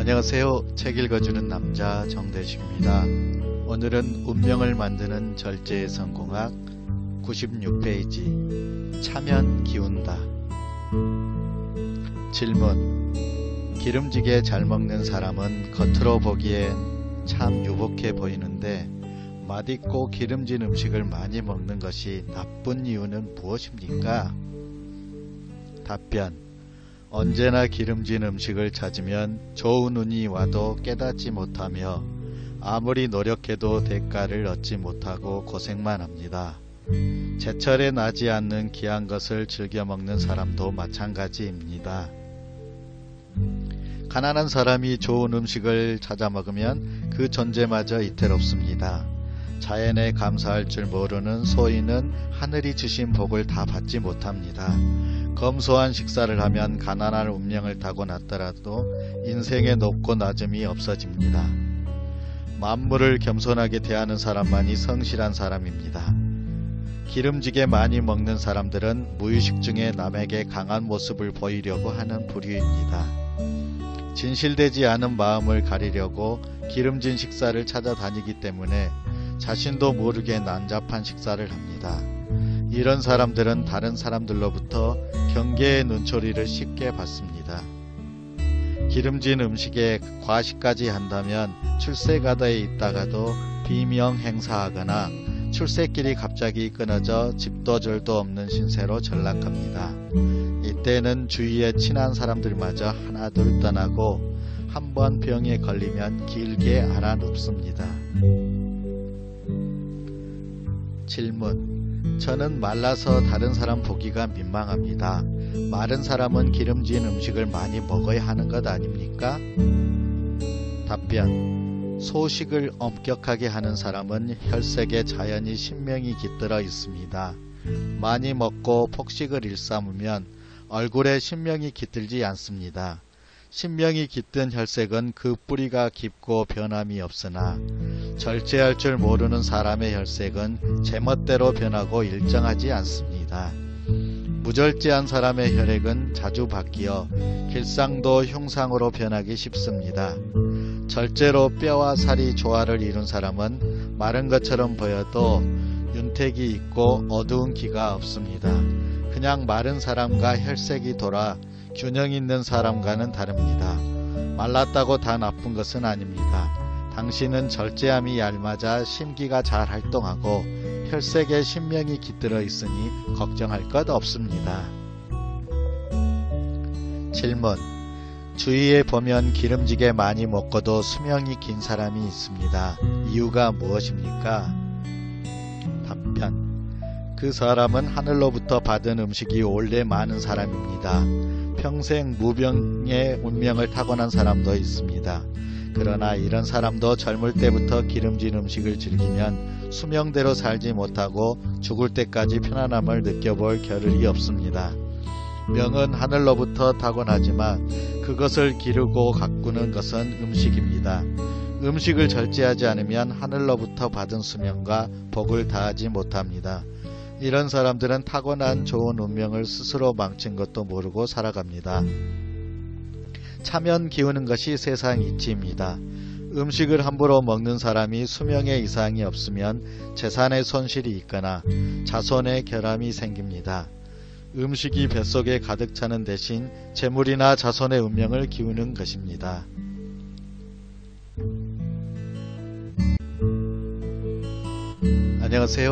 안녕하세요. 책 읽어주는 남자 정대식입니다. 오늘은 운명을 만드는 절제의 성공학 96페이지 차면 기운다. 질문 기름지게 잘 먹는 사람은 겉으로 보기엔 참 유복해 보이는데 맛있고 기름진 음식을 많이 먹는 것이 나쁜 이유는 무엇입니까? 답변 언제나 기름진 음식을 찾으면 좋은 운이 와도 깨닫지 못하며 아무리 노력해도 대가를 얻지 못하고 고생만 합니다. 제철에 나지 않는 귀한 것을 즐겨 먹는 사람도 마찬가지입니다. 가난한 사람이 좋은 음식을 찾아 먹으면 그 존재마저 이태롭습니다. 자연에 감사할 줄 모르는 소인은 하늘이 주신 복을 다 받지 못합니다. 검소한 식사를 하면 가난한 운명을 타고났더라도 인생의 높고 낮음이 없어집니다. 만물을 겸손하게 대하는 사람만이 성실한 사람입니다. 기름지게 많이 먹는 사람들은 무의식 중에 남에게 강한 모습을 보이려고 하는 부류입니다. 진실되지 않은 마음을 가리려고 기름진 식사를 찾아다니기 때문에 자신도 모르게 난잡한 식사를 합니다. 이런 사람들은 다른 사람들로부터 경계의 눈초리를 쉽게 받습니다. 기름진 음식에 과식까지 한다면 출세가다에 있다가도 비명 행사하거나 출세길이 갑자기 끊어져 집도 절도 없는 신세로 전락합니다. 이때는 주위에 친한 사람들마저 하나둘 떠나고 한 번 병에 걸리면 길게 알아눕습니다. 질문 저는 말라서 다른 사람 보기가 민망합니다. 마른 사람은 기름진 음식을 많이 먹어야 하는 것 아닙니까? 답변 소식을 엄격하게 하는 사람은 혈색에 자연히 신명이 깃들어 있습니다. 많이 먹고 폭식을 일삼으면 얼굴에 신명이 깃들지 않습니다. 신명이 깃든 혈색은 그 뿌리가 깊고 변함이 없으나 절제할 줄 모르는 사람의 혈색은 제멋대로 변하고 일정하지 않습니다. 무절제한 사람의 혈액은 자주 바뀌어 길상도 흉상으로 변하기 쉽습니다. 절제로 뼈와 살이 조화를 이룬 사람은 마른 것처럼 보여도 윤택이 있고 어두운 기가 없습니다. 그냥 마른 사람과 혈색이 돌아 균형 있는 사람과는 다릅니다. 말랐다고 다 나쁜 것은 아닙니다. 당신은 절제함이 얇아자 심기가 잘 활동하고 혈색에 신명이 깃들어 있으니 걱정할 것 없습니다. 질문 주위에 보면 기름지게 많이 먹고도 수명이 긴 사람이 있습니다. 이유가 무엇입니까? 답변 그 사람은 하늘로부터 받은 음식이 원래 많은 사람입니다. 평생 무병의 운명을 타고난 사람도 있습니다. 그러나 이런 사람도 젊을 때부터 기름진 음식을 즐기면 수명대로 살지 못하고 죽을 때까지 편안함을 느껴볼 겨를이 없습니다. 명은 하늘로부터 타고나지만 그것을 기르고 가꾸는 것은 음식입니다. 음식을 절제하지 않으면 하늘로부터 받은 수명과 복을 다하지 못합니다. 이런 사람들은 타고난 좋은 운명을 스스로 망친 것도 모르고 살아갑니다. 차면 기우는 것이 세상 이치입니다. 음식을 함부로 먹는 사람이 수명에 이상이 없으면 재산의 손실이 있거나 자손의 결함이 생깁니다. 음식이 뱃속에 가득 차는 대신 재물이나 자손의 운명을 기우는 것입니다. 안녕하세요.